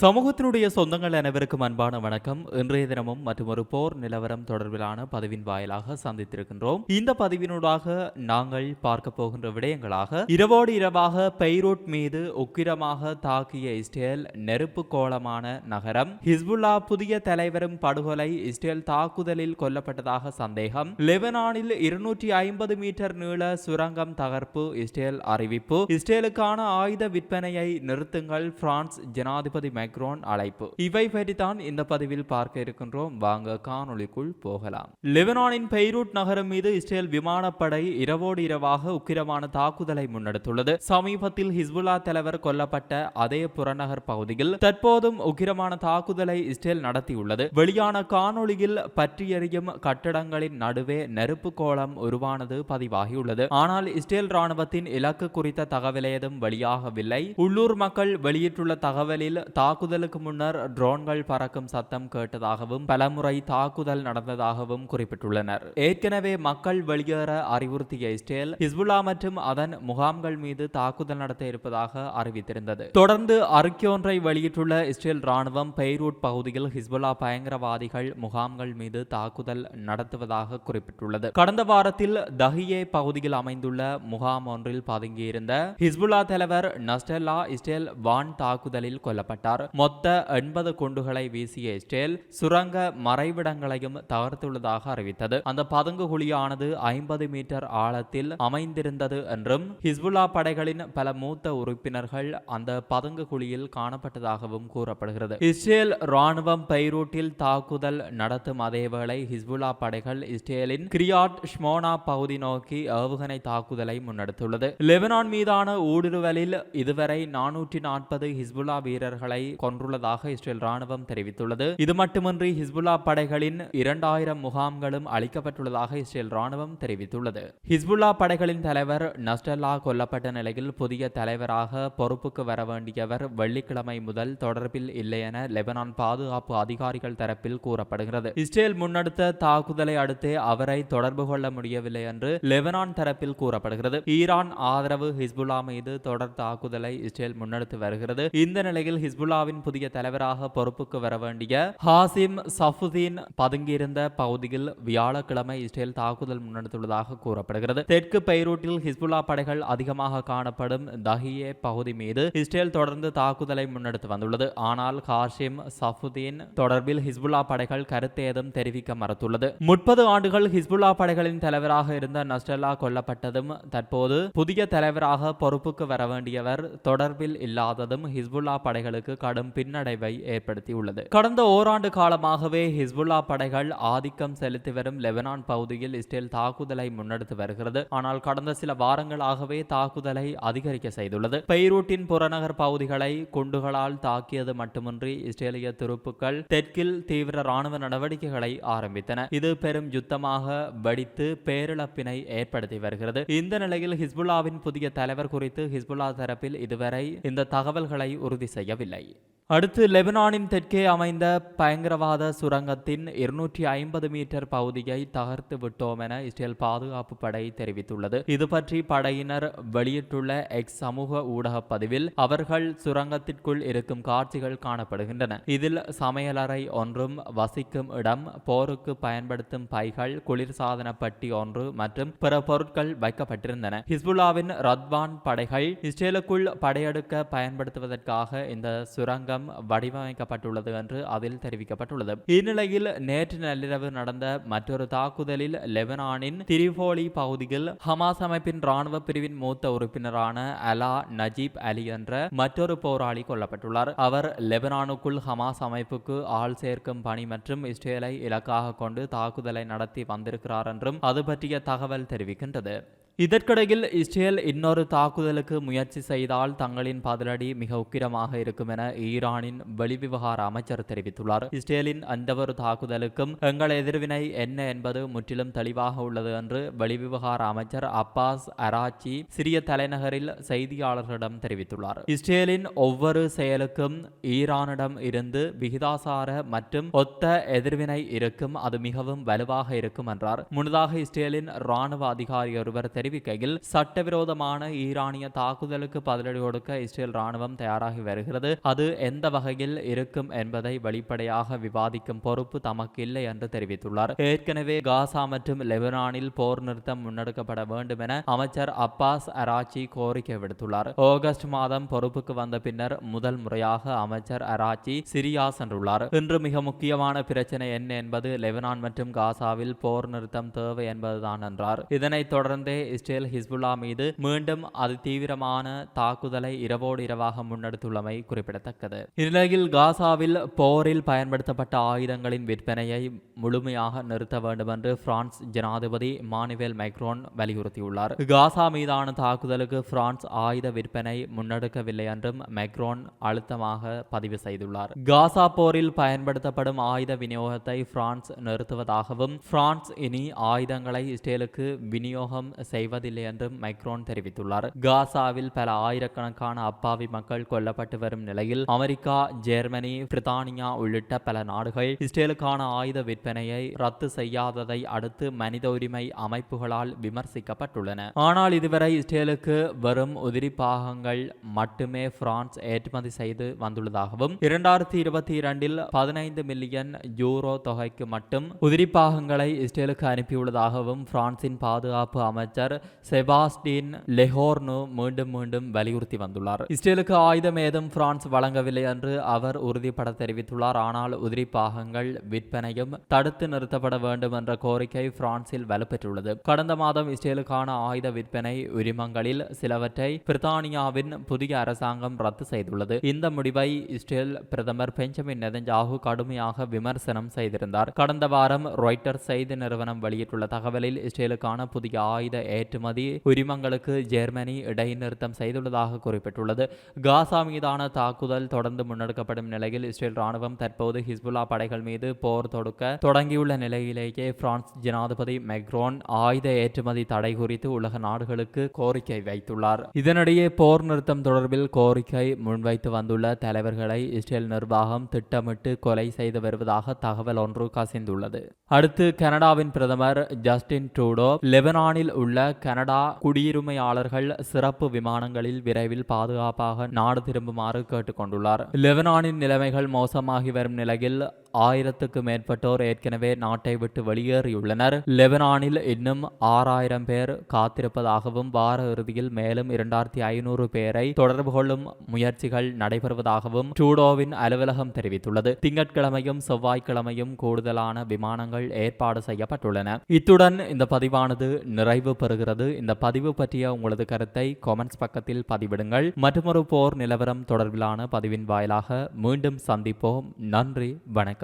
சமூகத்தினுடைய சொந்தங்கள் அனைவருக்கும் அன்பான வணக்கம். இன்றைய தினமும் மற்றும் ஒரு போர் நிலவரம் தொடர்பிலான பதிவின் வாயிலாக சந்தித்திருக்கின்றோம். இந்த பதிவினூடாக நாங்கள் பார்க்க போகின்ற விடயங்களாக இரவோடு இரவாக பெய்ரூட் மீது உக்கிரமாக தாக்கிய இஸ்ரேல் நெருப்பு கோலமான நகரம் ஹிஸ்புல்லா புதிய தலைவரும் படுகொலை இஸ்ரேல் தாக்குதலில் கொல்லப்பட்டதாக சந்தேகம் லெபனானில் இருநூற்றி ஐம்பது மீட்டர் நீள சுரங்கம் தகர்ப்பு இஸ்ரேல் அறிவிப்பு இஸ்ரேலுக்கான ஆயுத விற்பனையை நிறுத்துங்கள் பிரான்ஸ் ஜனாதிபதி மேக்ரோன் அழைப்பு. இவை பற்றித்தான் இந்த பதிவில் பார்க்க இருக்கின்றோம். வாங்க காணொளிக்குள் போகலாம். லெபனானின் பெய்ரூட் நகரம் மீது இஸ்ரேல் விமானப்படை இரவோடு இரவாக உக்கிரமான தாக்குதலை முன்னெடுத்துள்ளது. சமீபத்தில் ஹிஸ்புல்லா தலைவர் கொல்லப்பட்ட அதே புறநகர் பகுதியில் தற்போதும் உக்கிரமான தாக்குதலை இஸ்ரேல் நடத்தியுள்ளது. வெளியான காணொளியில் பற்றி எரியும் கட்டடங்களின் நடுவே நெருப்பு கோலம் உருவானது பதிவாகியுள்ளது. ஆனால் இஸ்ரேல் ராணுவத்தின் இலக்கு குறித்த தகவல் ஏதும் வெளியாகவில்லை. உள்ளூர் மக்கள் வெளியிட்டுள்ள தகவலில் தாக்குதலுக்கு முன்னர் ட்ரோன்கள் பறக்கும் சத்தம் கேட்டதாகவும் பலமுறை தாக்குதல் நடந்ததாகவும் குறிப்பிட்டுள்ளனர். ஏற்கனவே மக்கள் வெளியேற அறிவுறுத்திய இஸ்ரேல் ஹிஸ்புல்லா மற்றும் அதன் முகாம்கள் மீது தாக்குதல் நடத்த இருப்பதாக அறிவித்திருந்தது. தொடர்ந்து அறிக்கையொன்றை வெளியிட்டுள்ள இஸ்ரேல் ராணுவம் பெய்ரூட் பகுதியில் ஹிஸ்புல்லா பயங்கரவாதிகள் முகாம்கள் மீது தாக்குதல் நடத்துவதாக குறிப்பிட்டுள்ளது. கடந்த வாரத்தில் தஹியே பகுதியில் அமைந்துள்ள முகாம் ஒன்றில் பதுங்கியிருந்த ஹிஸ்புல்லா தலைவர் நஸ்டெல்லா இஸ்ரேல் வான் தாக்குதலில் கொல்லப்பட்டார். மொத்த எண்பது குண்டுகளை வீசிய இஸ்ரேல் சுரங்க மறைவிடங்களையும் தகர்த்துள்ளதாக அறிவித்தது. அந்த பதுங்கு குழியானது ஐம்பது மீட்டர் ஆழத்தில் அமைந்திருந்தது என்றும் ஹிஸ்புல்லா படைகளின் பல மூத்த உறுப்பினர்கள் அந்த பதுங்கு குழியில் காணப்பட்டதாகவும் கூறப்படுகிறது. இஸ்ரேல் ராணுவம் பெய்ரூட்டில் தாக்குதல் நடத்தும் அதேவேளை ஹிஸ்புல்லா படைகள் இஸ்ரேலின் கிரியாட் ஷ்மோனா பகுதி நோக்கி ஏவுகணை தாக்குதலை முன்னெடுத்துள்ளது. லெபனான் மீதான ஊடுருவலில் இதுவரை நானூற்றி நாற்பது ஹிஸ்புல்லா வீரர்களை கொன்றுள்ளதாக இஸ்ரேல் ராணுவம் தெரிவித்துள்ளது. இது மட்டுமின்றி ஹிஸ்புல்லா படைகளின் இரண்டாயிரம் முகாம்களும் அளிக்கப்பட்டுள்ளதாக இஸ்ரேல் ராணுவம் தெரிவித்துள்ளது. ஹிஸ்புல்லா படைகளின் தலைவர் நஸ்டல்லா கொல்லப்பட்ட நிலையில் புதிய தலைவராக பொறுப்புக்கு வர வேண்டியவர் வெள்ளிக்கிழமை முதல் தொடர்பில் இல்லை என லெபனான் பாதுகாப்பு அதிகாரிகள் தரப்பில் கூறப்படுகிறது. இஸ்ரேல் முன்னெடுத்த தாக்குதலை அடுத்து அவரை தொடர்பு கொள்ள முடியவில்லை என்று லெபனான் தரப்பில் கூறப்படுகிறது. ஈரான் ஆதரவு ஹிஸ்புல்லா மீது தொடர் தாக்குதலை இஸ்ரேல் முன்னெடுத்து வருகிறது. இந்த நிலையில் ஹிஸ்புல்லா இந்தியாவின் புதிய தலைவராக பொறுப்புக்கு வர வேண்டிய ஹாசிம் சஃபுதீன் பதுங்கியிருந்த பகுதியில் வியாழக்கிழமை இஸ்ரேல் தாக்குதல் முன்னெடுத்துள்ளதாக கூறப்படுகிறது. தெற்கு பெய்ரூட்டில் ஹிஸ்புல்லா படைகள் அதிகமாக காணப்படும் தஹியே பகுதி மீது இஸ்ரேல் தொடர்ந்து தாக்குதலை முன்னெடுத்து வந்துள்ளது. ஆனால் ஹாஷிம் சஃபுதீன் தொடர்பில் ஹிஸ்புல்லா படைகள் கருத்து ஏதும் தெரிவிக்க மறுத்துள்ளது. முப்பது ஆண்டுகள் ஹிஸ்புல்லா படைகளின் தலைவராக இருந்த நஸ்டல்லா கொல்லப்பட்டதும் தற்போது புதிய தலைவராக பொறுப்புக்கு வர வேண்டியவர் தொடர்பில் இல்லாததும் ஹிஸ்புல்லா படைகளுக்கு கடும் பின்னடைவை ஏற்படுத்தியுள்ளது. கடந்த ஓராண்டு காலமாகவே ஹிஸ்புல்லா படைகள் ஆதிக்கம் செலுத்தி வரும் லெபனான் பகுதியில் இஸ்ரேல் தாக்குதலை முன்னெடுத்து வருகிறது. ஆனால் கடந்த சில வாரங்களாகவே தாக்குதலை அதிகரிக்க செய்துள்ளது. பெய்ரூட்டின் புறநகர் பகுதிகளை குண்டுகளால் தாக்கியது மட்டுமின்றி இஸ்ரேலிய துருப்புக்கள் தெற்கில் தீவிர ராணுவ நடவடிக்கைகளை ஆரம்பித்தன. இது பெரும் யுத்தமாக வெடித்து பேரிழப்பினை ஏற்படுத்தி வருகிறது. இந்த நிலையில் ஹிஸ்புல்லாவின் புதிய தலைவர் குறித்து ஹிஸ்புல்லா தரப்பில் இதுவரை இந்த தகவல்களை உறுதி செய்யவில்லை. அடுத்து லெபனானின் தெற்கே அமைந்த பயங்கரவாத சுரங்கத்தின் இருநூற்றி ஐம்பது மீட்டர் பகுதியை தகர்த்து விட்டோம் என இஸ்ரேல் பாதுகாப்பு படை தெரிவித்துள்ளது. இது பற்றி படையினர் வெளியிட்டுள்ள எக்ஸ் சமூக ஊடக பதிவில் அவர்கள் சுரங்கத்திற்குள் இருக்கும் காட்சிகள் காணப்படுகின்றன. இதில் சமையலறை ஒன்றும் வசிக்கும் இடம் போருக்கு பயன்படுத்தும் பைகள் குளிர்சாதன பட்டி ஒன்று மற்றும் பிற பொருட்கள் வைக்கப்பட்டிருந்தன. ஹிஸ்புல்லாவின் ரத்வான் படைகள் இஸ்ரேலுக்குள் படையெடுக்க பயன்படுத்துவதற்காக இந்த சுரங்கம் வடிவமைக்கப்பட்டுள்ளது என்று அதில் தெரிவிக்கப்பட்டுள்ளது. இந்நிலையில் நேற்று நள்ளிரவு நடந்த மற்றொரு தாக்குதலில் லெபனானின் திரிபோலி பகுதியில் ஹமாஸ் அமைப்பின் ராணுவ பிரிவின் மூத்த உறுப்பினரான அலா நஜீப் அலி என்ற மற்றொரு போராளி கொல்லப்பட்டுள்ளார் அவர் லெபனானுக்குள் ஹமாஸ் அமைப்புக்கு ஆள் சேர்க்கும் பணி மற்றும் இஸ்ரேலை இலக்காக கொண்டு தாக்குதலை நடத்தி வந்திருக்கிறார் என்றும் அது பற்றிய தகவல் தெரிவிக்கின்றது இதற்கிடையில் இஸ்ரேல் இன்னொரு தாக்குதலுக்கு முயற்சி செய்தால் தங்களின் பதிலடி மிக உக்கிரமாக இருக்கும் என ஈரானின் வெளிவிவகார அமைச்சர் தெரிவித்துள்ளார். இஸ்ரேலின் அந்தவொரு தாக்குதலுக்கும் எங்கள் எதிர்வினை என்ன என்பது முற்றிலும் தெளிவாக உள்ளது என்று வெளிவிவகார அமைச்சர் அப்பாஸ் அராச்சி சிறிய தலைநகரில் செய்தியாளர்களிடம் தெரிவித்துள்ளார். இஸ்ரேலின் ஒவ்வொரு செயலுக்கும் ஈரானிடம் இருந்து விகிதாசார மற்றும் ஒத்த எதிர்வினை இருக்கும் அது மிகவும் வலுவாக இருக்கும் என்றார். முன்னதாக இஸ்ரேலின் ராணுவ அதிகாரி ஒருவர் தெரிவிக்கையில் சட்டவிரோதமான ஈரானிய தாக்குதலுக்கு பதிலடி கொடுக்க இஸ்ரேல் ராணுவம் தயாராகி வருகிறது. அது எந்த வகையில் இருக்கும் என்பதை வெளிப்படையாக விவாதிக்கும் பொறுப்பு தமக்கு இல்லை என்று தெரிவித்துள்ளார். ஏற்கனவே காசா மற்றும் லெபனானில் போர் நிறுத்தம் முன்னெடுக்கப்பட வேண்டும் என அமைச்சர் அப்பாஸ் அராச்சி கோரிக்கை விடுத்துள்ளார். ஆகஸ்ட் மாதம் பொறுப்புக்கு வந்த பின்னர் முதல் முறையாக அமைச்சர் அராச்சி சிரியா சென்றுள்ளார். இன்று மிக முக்கியமான பிரச்சனை என்ன என்பது லெபனான் மற்றும் காசாவில் போர் நிறுத்தம் தேவை என்பதுதான் என்றார். இதனைத் தொடர்ந்தே இஸ்ரேல் ஹிஸ்புல்லா மீது மீண்டும் அது தீவிரமான தாக்குதலை இரவோடு இரவாக முன்னெடுத்துள்ளமை குறிப்பிடத்தக்கது. இந்நிலையில் காசாவில் போரில் பயன்படுத்தப்பட்ட ஆயுதங்களின் விற்பனையை முழுமையாக நிறுத்த வேண்டும் என்று பிரான்ஸ் ஜனாதிபதி மானுவேல் மைக்ரோன் வலியுறுத்தியுள்ளார். காசா மீதான தாக்குதலுக்கு பிரான்ஸ் ஆயுத விற்பனை முன்னெடுக்கவில்லை என்றும் மைக்ரோன் அழுத்தமாக பதிவு செய்துள்ளார். காசா போரில் பயன்படுத்தப்படும் ஆயுத விநியோகத்தை பிரான்ஸ் நிறுத்துவதாகவும் பிரான்ஸ் இனி ஆயுதங்களை இஸ்ரேலுக்கு விநியோகம் செய்வதில்லை என்றும் மைக்ரோன் தெரிவித்துள்ளார். காசாவில் பல ஆயிரக்கணக்கான அப்பாவி மக்கள் கொல்லப்பட்டு வரும் நிலையில் அமெரிக்கா ஜெர்மனி பிரித்தானியா உள்ளிட்ட பல நாடுகள் இஸ்ரேலுக்கான ஆயுத விற்பனையை ரத்து செய்யாததை அடுத்து மனித உரிமை அமைப்புகளால் விமர்சிக்கப்பட்டுள்ளன. ஆனால் இதுவரை இஸ்ரேலுக்கு வெறும் உதிரி பாகங்கள் மட்டுமே பிரான்ஸ் ஏற்றுமதி செய்து வந்துள்ளதாகவும் இரண்டாயிரத்தி இருபத்தி இரண்டில் பதினைந்து மில்லியன் யூரோ தொகைக்கு மட்டும் உதிரி பாகங்களை இஸ்ரேலுக்கு அனுப்பியுள்ளதாகவும் பிரான்சின் பாதுகாப்பு அமைச்சர் செபாஸ்டின் லெஹோர்னு மீண்டும் மீண்டும் வலியுறுத்தி வந்துள்ளார் இஸ்ரேலுக்கு ஆயுதம் ஏதும் பிரான்ஸ் வழங்கவில்லை என்று அவர் உறுதிப்பட தெரிவித்துள்ளார் ஆனால் உதிரி பாகங்கள் விற்பனையும் தடுத்து நிறுத்தப்பட வேண்டும் என்ற கோரிக்கை பிரான்சில் வலுப்பெற்றுள்ளது கடந்த மாதம் இஸ்ரேலுக்கான ஆயுத விற்பனை உரிமங்களில் சிலவற்றை பிரித்தானியாவின் புதிய அரசாங்கம் ரத்து செய்துள்ளது இந்த முடிவை இஸ்ரேல் பிரதமர் பெஞ்சமின் நெதஞ்சாகு கடுமையாக விமர்சனம் செய்திருந்தார் கடந்த வாரம் ராய்ட்டர் செய்தி நிறுவனம் வெளியிட்டுள்ள தகவலில் இஸ்ரேலுக்கான புதிய ஆயுத ஏற்றுமதி உரிமங்களுக்கு ஜெர்மனி இடைநிறுத்தம் செய்துள்ளதாக குறிப்பிட்டுள்ளது. காசா மீதான தாக்குதல் தொடர்ந்து முன்னெடுக்கப்படும் நிலையில் இஸ்ரேல் ராணுவம் தற்போது ஹிஸ்புல்லா படைகள் மீது போர் தொடுக்க தொடங்கியுள்ள நிலையிலேயே பிரான்ஸ் ஜனாதிபதி மெக்ரோன் ஆயுத ஏற்றுமதி தடை குறித்து உலக நாடுகளுக்கு கோரிக்கை வைத்துள்ளார். இதனிடையே போர் நிறுத்தம் தொடர்பில் கோரிக்கை முன்வைத்து வந்துள்ள தலைவர்களை இஸ்ரேல் நிர்வாகம் திட்டமிட்டு கொலை செய்து வருவதாக தகவல் ஒன்று கசிந்துள்ளது. அடுத்து கனடாவின் பிரதமர் ஜஸ்டின் ட்ரூடோ லெபனானில் உள்ள கனடா குடியுரிமையாளர்கள் சிறப்பு விமானங்களில் விரைவில் பாதுகாப்பாக நாடு திரும்புமாறு கேட்டுக்கொண்டுள்ளார். லெபனானின் நிலைமைகள் மோசமாகி வரும் நிலையில் ஆயிரத்துக்கு மேற்பட்டோர் ஏற்கனவே நாட்டை விட்டு வெளியேறியுள்ளனர். லெபனானில் இன்னும் ஆறாயிரம் பேர் காத்திருப்பதாகவும் வார இறுதியில் மேலும் இரண்டாயிரத்தி ஐநூறு பேரை தொடர்பு கொள்ளும் முயற்சிகள் நடைபெறுவதாகவும் ட்ரூடோவின் அலுவலகம் தெரிவித்துள்ளது. திங்கட்கிழமையும் செவ்வாய்க்கிழமையும் கூடுதலான விமானங்கள் ஏற்பாடு செய்யப்பட்டுள்ளன. இத்துடன் இந்த பதிவானது நிறைவு பெறுகிறது. இந்த பதிவு பற்றிய உங்களது கருத்தை காமெண்ட்ஸ் பக்கத்தில் பதிவிடுங்கள். மற்றொரு போர் நிலவரம் தொடர்பிலான பதிவின் வாயிலாக மீண்டும் சந்திப்போம். நன்றி வணக்கம்.